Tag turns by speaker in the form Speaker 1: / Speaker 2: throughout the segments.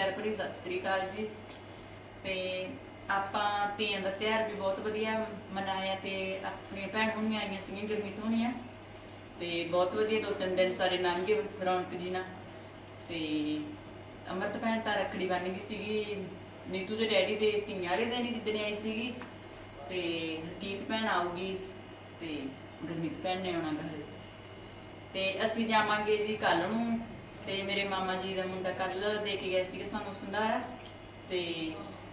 Speaker 1: ਪਿਆਰ ਭਰੀ, ਸਤਿ ਸ੍ਰੀ ਅਕਾਲ ਜੀ। ਤੇ ਆਪਾਂ ਤੀਆਂ ਦਾ ਤਿਉਹਾਰ ਵੀ ਬਹੁਤ ਵਧੀਆ ਮਨਾਇਆ ਤੇ ਆਪਣੀਆਂ ਭੈਣ ਭੂਮੀਆਂ ਆਈਆਂ ਸੀਗੀਆਂ ਗਰਮੀ ਤੋਂ ਹੋਣੀਆਂ। ਤੇ ਬਹੁਤ ਵਧੀਆ ਦੋ ਤਿੰਨ ਦਿਨ ਸਾਰੇ ਲੰਘ ਰੌਣਕ ਜੀ ਨਾਲ। ਤੇ ਅਮਰਤ ਭੈਣ ਤਾਂ ਰੱਖੜੀ ਬੰਨ ਗਈ ਸੀਗੀ, ਨੀਤੂ ਦੇ ਡੈਡੀ ਦੇ ਤੀਆਂ ਵਾਲੇ ਦਿਨ ਹੀ ਜਿੱਦਣ ਆਈ ਸੀਗੀ। ਤੇ ਹਰਕੀਤ ਭੈਣ ਆਊਗੀ ਤੇ ਗੁਰਮੀਤ ਭੈਣ ਨੇ ਆਉਣਾ ਘਰੇ। ਤੇ ਅਸੀਂ ਜਾਵਾਂਗੇ ਜੀ ਕੱਲ ਨੂੰ ਤੇ ਮੇਰੇ ਮਾਮਾ ਜੀ ਦਾ ਮੁੰਡਾ ਕੱਲ ਦੇ ਕੇ ਗਏ ਸੀਗੇ ਸਾਨੂੰ ਸੰਧਾਰਾ ਤੇ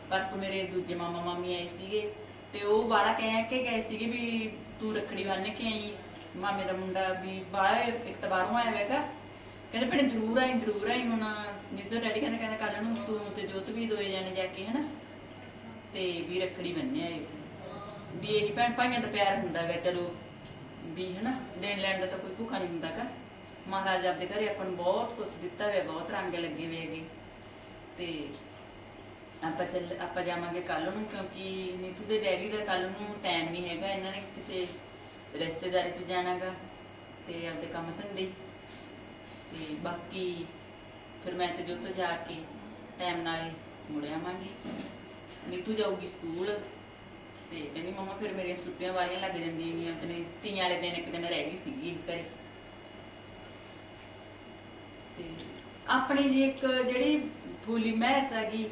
Speaker 1: ਪਰਸੋਂ ਮੇਰੇ ਦੂਜੇ ਮਾਮਾ ਮਾਮੀ ਆਏ ਸੀਗੇ ਤੇ ਉਹ ਬਾਲਾ ਕਹਿ ਕੇ ਗਏ ਸੀਗੇ ਵੀ ਤੂੰ ਰੱਖੜੀ ਬੰਨ ਕੇ ਆਈ ਮਾਮੇ ਦਾ ਮੁੰਡਾ ਵੀ ਬਾਲਾ ਇੱਕ ਤਾਂ ਬਾਹਰੋਂ ਆਇਆ ਹੋਵੇਗਾ ਕਹਿੰਦੇ ਭੈਣੇ ਜ਼ਰੂਰ ਆਈ ਜ਼ਰੂਰ ਆਈ, ਹੁਣ ਜਿੱਦੋਂ ਡੈਡੀ ਕਹਿੰਦਾ ਕਹਿੰਦਾ ਕੱਲ ਨੂੰ ਤੂੰ ਤੇ ਜੋਤ ਵੀ ਦੋਏ ਜਾਣੇ ਜਾ ਕੇ ਹਨਾ, ਤੇ ਵੀ ਰੱਖੜੀ ਬੰਨਿਆ ਏ। ਵੀ ਇਹ ਭੈਣ ਭਾਈਆਂ ਦਾ ਪਿਆਰ ਹੁੰਦਾ ਗਾ, ਚਲੋ ਵੀ ਹਨਾ, ਦੇਣ ਲੈਣ ਦਾ ਤਾਂ ਕੋਈ ਭੁੱਖਾ ਨਹੀਂ ਹੁੰਦਾ ਗਾ। ਮਹਾਰਾਜ ਆਪਦੇ ਘਰੇ ਆਪਾਂ ਨੂੰ ਬਹੁਤ ਕੁਝ ਦਿੱਤਾ ਹੋਇਆ ਬਹੁਤ ਰੰਗ ਲੱਗੇ ਹੋਏ ਹੈਗੇ। ਤੇ ਆਪਾਂ ਚੱਲ, ਆਪਾਂ ਜਾਵਾਂਗੇ ਕੱਲ ਨੂੰ, ਕਿਉਂਕਿ ਨੀਤੂ ਦੇ ਡੈਡੀ ਦਾ ਕੱਲ ਨੂੰ ਟਾਈਮ ਨਹੀਂ ਹੈਗਾ, ਇਹਨਾਂ ਨੇ ਕਿਸੇ ਰਿਸ਼ਤੇਦਾਰੀ 'ਚ ਜਾਣਾਗਾ ਤੇ ਆਪਦੇ ਕੰਮ ਧੰਦੇ। ਤੇ ਬਾਕੀ ਫਿਰ ਮੈਂ ਤੇ ਜੋਤ ਜਾ ਕੇ ਟਾਈਮ ਨਾਲ ਮੁੜ ਆਵਾਂਗੀ। ਨੀਤੂ ਜਾਊਗੀ ਸਕੂਲ ਤੇ ਕਹਿੰਦੀ ਮਮਾ ਫਿਰ ਮੇਰੀਆਂ ਛੁੱਟੀਆਂ ਵਾਲੀਆਂ ਲੱਗ ਜਾਂਦੀਆਂ ਨੇ ਤੇ ਤੀਆਂ ਵਾਲੇ ਦਿਨ ਇੱਕ ਦਿਨ ਰਹਿ ਗਈ ਸੀਗੀ ਘਰੇ। ਤੇ ਆਪਣੀ ਜੀ ਇੱਕ ਜਿਹੜੀ ਫੂਲੀ ਮੈਸ ਹੈਗੀ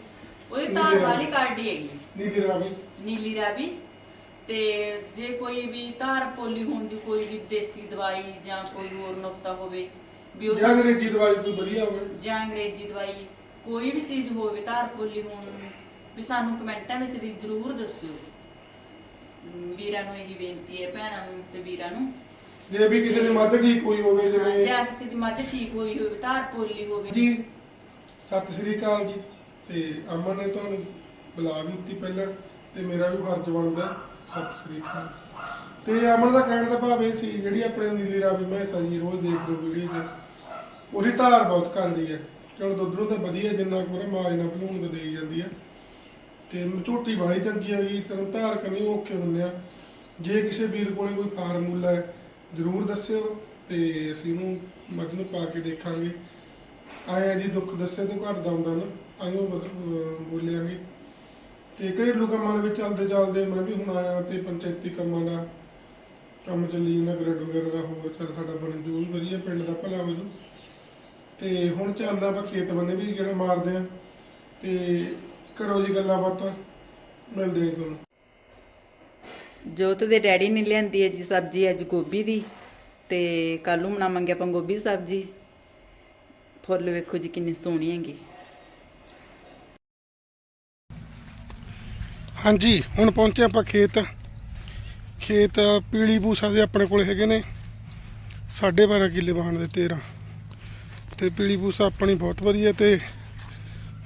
Speaker 1: ਉਹਦੀ ਤਾਰ ਵਾਲੀ ਕਾਢੀ ਹੈਗੀ
Speaker 2: ਨੀਲੀ ਰਾਵੀ।
Speaker 1: ਨੀਲੀ ਰਾਵੀ। ਤੇ ਜੇ ਕੋਈ ਵੀ ਧਾਰ ਪੋਲੀ ਹੋਣ ਦੀ ਕੋਈ ਵੀ ਦੇਸੀ ਦਵਾਈ ਜਾਂ ਕੋਈ ਹੋਰ ਨੁਕਤਾ ਹੋਵੇ ਵੀ ਉਹ
Speaker 2: ਜਾਂ ਅੰਗਰੇਜ਼ੀ ਦਵਾਈ ਕੋਈ ਵਧੀਆ ਹੋਵੇ।
Speaker 1: ਜਾਂ ਅੰਗਰੇਜ਼ੀ ਦਵਾਈ ਕੋਈ ਵੀ ਚੀਜ਼ ਹੋਵੇ ਧਾਰ ਪੋਲੀ ਹੋਣ ਨੂੰ ਵੀ ਸਾਨੂੰ ਕਮੈਂਟਾਂ ਵਿੱਚ ਦੀ ਜ਼ਰੂਰ ਦੱਸਿਓ। ਵੀਰਾਂ ਨੂੰ ਇਹੀ ਬੇਨਤੀ ਹੈ ਭੈਣਾਂ ਨੂੰ ਤੇ ਵੀਰਾਂ ਨੂੰ।
Speaker 2: ਜੇ ਵੀ ਕਿਸੇ ਦੀ ਮੱਧ ਠੀਕ ਹੋਈ ਹੋਵੇ ਜਿਵੇਂ
Speaker 1: ਜਾਂ ਕਿਸੇ ਦੀ ਮੱਝ ਠੀਕ ਹੋਈ ਹੋਵੇ ਧਾਰ ਪੋਲੀ ਹੋਵੇ।
Speaker 2: ਜੀ ਸਤਿ ਸ੍ਰੀ ਅਕਾਲ ਜੀ। ਤੇ ਅਮਨ ਨੇ ਤੁਹਾਨੂੰ ਬੁਲਾ ਵੀ ਦਿੱਤੀ ਪਹਿਲਾਂ ਤੇ ਮੇਰਾ ਵੀ ਫਰਜ਼ ਬਣਦਾ ਸਤਿ ਸ੍ਰੀ ਅਕਾਲ। ਤੇ ਅਮਨ ਦਾ ਕਹਿਣ ਦਾ ਭਾਵ ਇਹ ਸੀ ਜਿਹੜੀ ਆਪਣੇ ਨੀਲੀ ਰਾਵੀ ਮੈਂ ਸਹੀ ਰੋਜ਼ ਦੇਖ ਲਓ ਵੀਡੀਓ 'ਚ ਉਹਦੀ ਧਾਰ ਬਹੁਤ ਕਰਦੀ ਹੈ ਚਲੋ ਦੁੱਧ ਨੂੰ ਤਾਂ ਵਧੀਆ ਜਿੰਨਾ ਕੋਰੇ ਮਾਜ ਨਾਲ ਭਲੂਣ ਤੇ ਦੇਈ ਜਾਂਦੀ ਹੈ ਤੇ ਝੋਟੀ ਵਾਲੀ ਚੰਗੀ ਹੈਗੀ ਤਰਨ ਧਾਰ ਕਰਨੀ ਔਖੇ ਹੁੰਦੇ ਆ। ਜੇ ਕਿਸੇ ਵੀਰ ਕੋਲੇ ਕੋਈ ਫਾਰਮੂਲਾ ਹੈ ਜ਼ਰੂਰ ਦੱਸਿਓ ਤੇ ਅਸੀਂ ਇਹਨੂੰ ਮੱਝ ਨੂੰ ਪਾ ਕੇ ਦੇਖਾਂਗੇ। ਆਇਆ ਜੀ, ਦੁੱਖ ਦੱਸੇ ਤੋਂ ਘਰ ਦਾ ਹੁੰਦਾ ਨਾ ਆਇਓ ਬੋਲਿਆਂਗੇ। ਤੇ ਘਰੇਲੂ ਕੰਮਾਂ ਦੇ ਵਿੱਚ ਚੱਲਦੇ ਚੱਲਦੇ ਮੈਂ ਵੀ ਹੁਣ ਆਇਆ ਤੇ ਪੰਚਾਇਤੀ ਕੰਮਾਂ ਦਾ ਕੰਮ ਚੱਲੀ ਜਾਂਦਾ, ਗ੍ਰੈਡ ਵਗੈਰਾ ਦਾ ਹੋਰ ਚੱਲ ਸਾਡਾ ਬਣ ਜੂ ਵੀ ਵਧੀਆ ਪਿੰਡ ਦਾ ਭਲਾ ਹੋ ਜੂ ਤੇ ਹੁਣ ਚੱਲਦਾ ਆਪਾਂ ਖੇਤ ਬੰਨੇ ਵੀ ਜਿਹੜਾ ਮਾਰਦੇ ਆ। ਤੇ ਕਰੋ ਜੀ ਗੱਲਾਂ ਬਾਤਾਂ, ਮਿਲਦੇ ਹਾਂ ਤੁਹਾਨੂੰ।
Speaker 1: ਜੋਤ ਦੇ ਡੈਡੀ ਨੇ ਲਿਆਂਦੀ ਹੈ ਜੀ ਸਬਜ਼ੀ ਅੱਜ ਗੋਭੀ ਦੀ ਤੇ ਕੱਲ ਨੂੰ ਬਣਾਵਾਂਗੇ ਆਪਾਂ ਗੋਭੀ ਦੀ ਸਬਜ਼ੀ। ਫੁੱਲ ਵੇਖੋ ਜੀ ਕਿੰਨੀ ਸੋਹਣੀ ਹੈਗੀ।
Speaker 2: ਹਾਂਜੀ, ਹੁਣ ਪਹੁੰਚੇ ਆਪਾਂ ਖੇਤ। ਖੇਤ ਪੀਲੀ ਪੂਸਾ ਦੇ ਆਪਣੇ ਕੋਲ ਹੈਗੇ ਨੇ। 12.5 ਕਿੱਲੇ ਵਾਹਣ ਦੇ 13 ਤੇ ਪੀਲੀ ਪੂਸਾ ਆਪਣੀ ਬਹੁਤ ਵਧੀਆ ਤੇ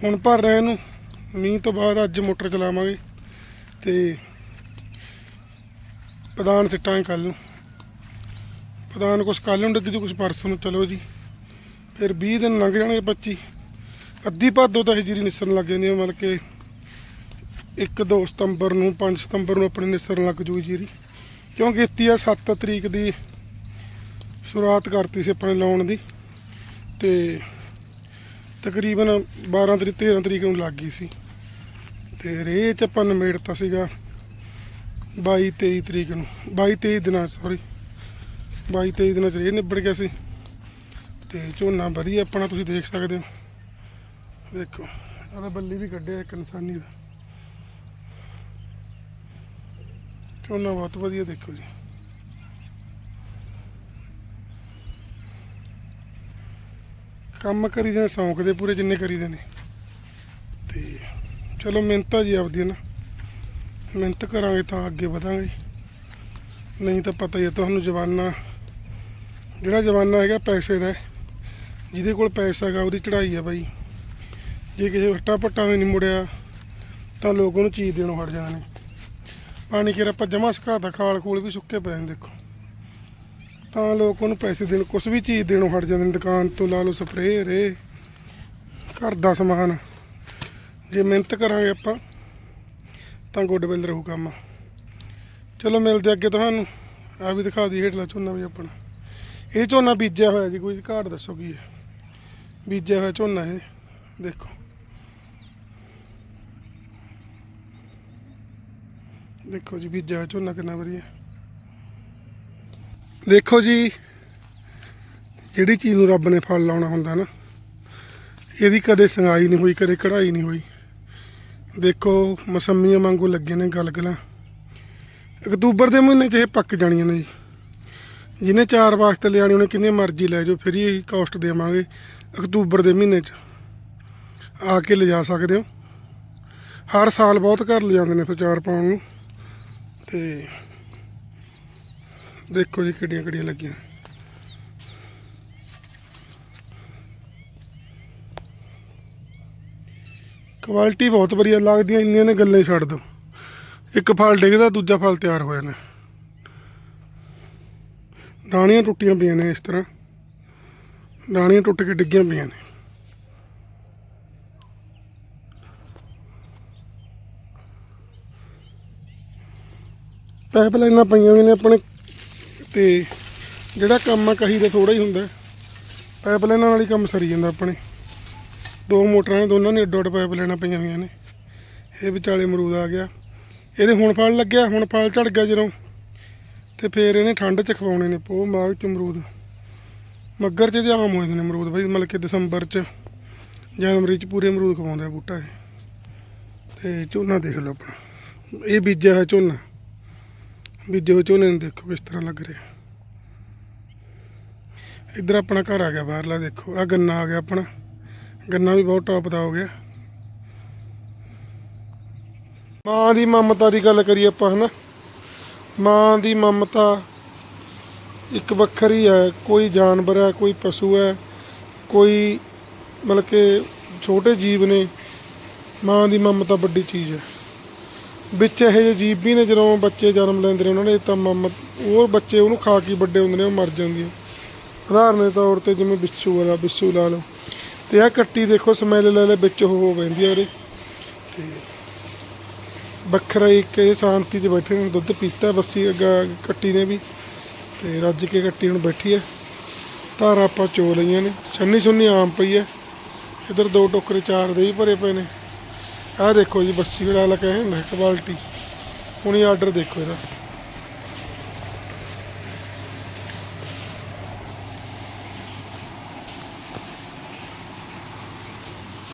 Speaker 2: ਹੁਣ ਭਰ ਰਹੇ ਇਹਨੂੰ। ਮੀਂਹ ਤੋਂ ਬਾਅਦ ਅੱਜ ਮੋਟਰ ਚਲਾਵਾਂਗੇ। ਤੇ ਪ੍ਰਧਾਨ ਸਿੱਟਾਂ ਕੱਲ ਨੂੰ ਪ੍ਰਧਾਨ ਕੁਛ ਕੱਲ ਨੂੰ ਡਿੱਗ ਜੂ ਕੁਛ ਪਰਸੋਂ ਨੂੰ ਚਲੋ ਜੀ। ਫਿਰ 20 ਦਿਨ ਲੰਘ ਜਾਣਗੇ 25 ਅੱਧੀ ਭਾਦੋ ਤਾਂ ਹਜੀਰੀ ਨਿਸਰਨ ਲੱਗ ਜਾਂਦੀ ਹੈ ਮਤਲਬ ਕਿ ਇੱਕ 2 ਸਤੰਬਰ ਨੂੰ 5 ਸਤੰਬਰ ਨੂੰ ਆਪਣੇ ਨਿਸਰਨ ਲੱਗ ਜੂਗੀ ਜੀਰੀ ਕਿਉਂਕਿ ਇੱਤੀ ਆ 7 ਤਰੀਕ ਦੀ ਸ਼ੁਰੂਆਤ ਕਰਤੀ ਸੀ ਆਪਣੇ ਲਾਉਣ ਦੀ। ਤੇ ਤਕਰੀਬਨ 12 ਤਰੀਕ 13 ਤਰੀਕ ਨੂੰ ਲੱਗ ਗਈ ਸੀ। ਤੇ ਰੇਹ ਚ ਆਪਾਂ ਨਮੇੜਤਾ ਸੀਗਾ। 22 23 ਤਰੀਕ ਨੂੰ 22 23 ਦਿਨਾਂ ਸੌਰੀ 22 23 ਦਿਨਾਂ ਚ ਰੇਹ ਨਿਬੜ ਗਿਆ ਸੀ। ਤੇ ਝੋਨਾ ਵਧੀਆ ਆਪਣਾ ਤੁਸੀਂ ਦੇਖ ਸਕਦੇ ਹੋ। ਦੇਖੋ ਇਹਦਾ ਬੱਲੀ ਵੀ ਕੱਢਿਆ ਇੱਕ ਇਨਸਾਨੀ ਦਾ। ਝੋਨਾ ਬਹੁਤ ਵਧੀਆ ਦੇਖੋ ਜੀ। ਕੰਮ ਕਰੀਦੇ ਨੇ, ਸ਼ੌਂਕ ਦੇ ਪੂਰੇ ਜਿੰਨੇ ਕਰੀਦੇ ਨੇ। ਤੇ ਚਲੋ ਮਿਹਨਤਾਂ ਜੀ ਆਪਦੀ ਨਾ। ਮਿਹਨਤ ਕਰਾਂਗੇ ਤਾਂ ਅੱਗੇ ਵਧਾਂਗੇ। ਨਹੀਂ ਤਾਂ ਪਤਾ ਹੀ ਹੈ ਤੁਹਾਨੂੰ ਜਵਾਨਾ, ਜਿਹੜਾ ਜਵਾਨਾ ਹੈਗਾ ਪੈਸੇ ਦਾ, ਜਿਹਦੇ ਕੋਲ ਪੈਸਾ ਹੈਗਾ ਉਹਦੀ ਚੜ੍ਹਾਈ ਹੈ ਬਾਈ। ਜੇ ਕਿਸੇ ਹੱਟਾ ਪੱਟਾਂ ਦੇ ਨਹੀਂ ਮੁੜਿਆ, ਤਾਂ ਲੋਕ ਉਹਨੂੰ ਚੀਜ਼ ਦੇਣੋਂ ਹਟ ਜਾਂਦੇ ਨੇ। ਪਾਣੀ ਕਿਰ ਆਪਾਂ ਜਮਾ ਸਕਾ ਦਾ ਖਾਲ ਖੂਲ ਵੀ ਸੁੱਕੇ ਪਏ ਨੇ, ਦੇਖੋ। ਤਾਂ ਲੋਕ ਉਹਨੂੰ ਪੈਸੇ ਦੇਣ, ਕੁਛ ਵੀ ਚੀਜ਼ ਦੇਣੋਂ ਹਟ ਜਾਂਦੇ ਨੇ, ਦੁਕਾਨ ਤੋਂ ਲਾ ਲਓ ਸਪਰੇਅ, ਰੇ। ਘਰ ਦਾ ਸਮਾਨ। ਜੇ ਮਿਹਨਤ ਕਰਾਂਗੇ ਆਪਾਂ ਤਾਂ ਗੁੱਡ ਬਿਲ ਰਹੂ ਕੰਮ। ਚਲੋ ਮਿਲਦੇ ਅੱਗੇ ਤੁਹਾਨੂੰ। ਆ ਵੀ ਦਿਖਾ ਦਈ ਹੇਠਲਾ ਝੋਨਾ ਵੀ ਆਪਣਾ। ਇਹ ਝੋਨਾ ਬੀਜਿਆ ਹੋਇਆ ਜੀ, ਕੋਈ ਘਾਟ ਦੱਸੋ ਕੀ ਹੈ? ਬੀਜਿਆ ਹੋਇਆ ਝੋਨਾ ਇਹ। ਦੇਖੋ। ਦੇਖੋ ਜੀ, ਬੀਜਿਆ ਹੋਇਆ ਝੋਨਾ ਕਿੰਨਾ ਵਧੀਆ। ਦੇਖੋ ਜੀ, ਜਿਹੜੀ ਚੀਜ਼ ਨੂੰ ਰੱਬ ਨੇ ਫਲ ਲਾਉਣਾ ਹੁੰਦਾ ਨਾ, ਇਹਦੀ ਕਦੇ ਸੰਗਾਈ ਨਹੀਂ ਹੋਈ, ਕਦੇ ਕਢਾਈ ਨਹੀਂ ਹੋਈ। ਦੇਖੋ, ਮਸੰਮੀਆਂ ਵਾਂਗੂ ਲੱਗੇ ਨੇ ਗਲਗਲਾਂ ਅਕਤੂਬਰ ਦੇ ਮਹੀਨੇ 'ਚ ਇਹ ਪੱਕ ਜਾਣੀਆਂ ਨੇ ਜੀ। ਜਿਹਨੇ ਚਾਰ ਵਾਸਤੇ ਲਿਆਣੀ ਉਹਨੇ ਕਿੰਨੇ ਮਰਜ਼ੀ ਲੈ ਜਾਓ, ਫਿਰ ਹੀ ਕਾਸਟ ਦੇਵਾਂਗੇ ਅਕਤੂਬਰ ਦੇ ਮਹੀਨੇ 'ਚ। ਆ ਕੇ ਲਿਜਾ ਸਕਦੇ ਹੋ। ਹਰ ਸਾਲ ਬਹੁਤ ਘਰ ਲਿਜਾਂਦੇ ਨੇ ਚਾਰ ਪਾਉਣ ਨੂੰ। ਤੇ ਦੇਖੋ ਜੀ ਕਿੱਡੀਆਂ ਕਿੱਡੀਆਂ ਲੱਗੀਆਂ। ਕੁਆਲਿਟੀ ਬਹੁਤ ਵਧੀਆ ਲੱਗਦੀਆਂ, ਇੰਨੀਆਂ ਨੇ ਗੱਲਾਂ ਹੀ ਛੱਡ ਦੋ ਇੱਕ ਫਲ ਡਿੱਗਦਾ, ਦੂਜਾ ਫਲ ਤਿਆਰ ਹੋ ਜਾਣਾ। ਡਾਣੀਆਂ ਟੁੱਟੀਆਂ ਪਈਆਂ ਨੇ ਇਸ ਤਰ੍ਹਾਂ। ਡਾਣੀਆਂ ਟੁੱਟ ਕੇ ਡਿੱਗੀਆਂ ਪਈਆਂ ਨੇ। ਪਾਈਪ ਲਾਈਨਾਂ ਪਈਆਂ ਹੋਈਆਂ ਨੇ ਆਪਣੇ, ਤੇ ਜਿਹੜਾ ਕੰਮ ਆ ਕਹੀ ਦਾ ਥੋੜਾ ਹੀ ਹੁੰਦਾ। ਪਾਈਪ ਲਾਈਨਾਂ ਨਾਲ ਹੀ ਕੰਮ ਸਰੀ ਜਾਂਦਾ ਆਪਣੇ। ਦੋ ਮੋਟਰਾਂ ਨੇ, ਦੋਨਾਂ ਨੇ ਅੱਡੋ ਅੱਡ ਪਾਈਪ ਲੈਣਾ ਪਈਆਂ ਹੋਈਆਂ ਨੇ। ਇਹ ਵਿਚਾਲੇ ਅਮਰੂਦ ਆ ਗਿਆ। ਇਹਦੇ ਹੁਣ ਫਲ ਲੱਗਿਆ, ਹੁਣ ਫਲ ਝੜ ਗਿਆ ਜਦੋਂ। ਤੇ ਫੇਰ ਇਹਨੇ ਠੰਡ ਚ ਖਵਾਉਣੇ ਨੇ ਪੋ ਮਾਗ ਚ ਅਮਰੂਦ। ਮੱਗਰ ਚ ਇਹਦੇ ਆਮ ਹੋਏ ਨੇ ਅਮਰੂਦ ਬਈ, ਮਤਲਬ ਕਿ ਦਸੰਬਰ ਚ, ਜਨਵਰੀ ਚ ਪੂਰੇ ਅਮਰੂਦ ਖਵਾਉਂਦਾ ਬੂਟਾ ਇਹ। ਤੇ ਝੋਨਾ ਦੇਖ ਲਓ ਆਪਣਾ। ਇਹ ਬੀਜਿਆ ਹੋਇਆ ਝੋਨਾ। ਬੀਜੇ ਹੋਏ ਝੋਨੇ ਨੂੰ ਦੇਖੋ ਕਿਸ ਤਰ੍ਹਾਂ ਲੱਗ ਰਿਹਾ। ਇੱਧਰ ਆਪਣਾ ਘਰ ਆ ਗਿਆ ਬਾਹਰਲਾ, ਦੇਖੋ। ਆ ਗੰਨਾ ਆ ਗਿਆ ਆਪਣਾ। ਗੰਨਾ ਵੀ ਬਹੁਤ ਟੌਪ ਦਾ ਹੋ ਗਿਆ। ਮਾਂ ਦੀ ਮਮਤਾ ਦੀ ਗੱਲ ਕਰੀਏ ਆਪਾਂ ਹਨਾ। ਮਾਂ ਦੀ ਮਮਤਾ ਇੱਕ ਵੱਖਰੀ ਹੈ, ਕੋਈ ਜਾਨਵਰ ਹੈ, ਕੋਈ ਪਸ਼ੂ ਹੈ, ਕੋਈ ਮਤਲਬ ਕਿ ਛੋਟੇ ਜੀਵ ਨੇ, ਮਾਂ ਦੀ ਮਮਤਾ ਵੱਡੀ ਚੀਜ਼ ਹੈ। ਵਿੱਚ ਇਹੋ ਜਿਹੇ ਜੀਵ ਵੀ ਨੇ, ਜਦੋਂ ਬੱਚੇ ਜਨਮ ਲੈਂਦੇ ਨੇ ਉਹਨਾਂ ਨੇ ਤਾਂ ਮਮਤ ਉਹ ਬੱਚੇ ਉਹਨੂੰ ਖਾ ਕੇ ਵੱਡੇ ਹੁੰਦੇ ਨੇ, ਉਹ ਮਰ ਜਾਂਦੇ ਆ। ਉਦਾਹਰਨ ਦੇ ਤੌਰ ਤੇ ਜਿਵੇਂ ਬਿੱਛੂ ਵਾਲਾ, ਬਿੱਛੂ ਲਾ ਲਓ। ਤੇ ਆਹ ਕੱਟੀ ਦੇਖੋ ਸਮੈਲ ਲੈ ਲੈ ਵਿੱਚ ਉਹ ਹੋ ਪੈਂਦੀ ਆ ਉਹਦੇ ਤੇ ਵੱਖਰਾ ਇੱਕ ਇਹ ਸ਼ਾਂਤੀ 'ਚ ਬੈਠੇ ਨੇ, ਦੁੱਧ ਪੀਤਾ ਬੱਸੀ ਅੱਗਾ ਕੱਟੀ ਨੇ ਵੀ, ਤੇ ਰੱਜ ਕੇ ਕੱਟੀ ਹੁਣ ਬੈਠੀ ਹੈ ਧਾਰਾਂ ਆਪਾਂ ਚੋ ਲਈਆਂ ਨੇ, ਛੰਨੀ ਛੁੰਨੀ ਆਮ ਪਈ ਹੈ ਇਧਰ ਦੋ ਟੋਕਰੇ ਚਾਰ ਦੇ ਹੀ ਭਰੇ ਪਏ ਨੇ। ਆਹ ਦੇਖੋ ਜੀ, ਬੱਸੀ ਵਾਲਾ ਕਹੇ ਨਾ ਕੁਆਲਿਟੀ ਹੁਣੀ ਆਰਡਰ ਦੇਖੋ ਇਹਦਾ।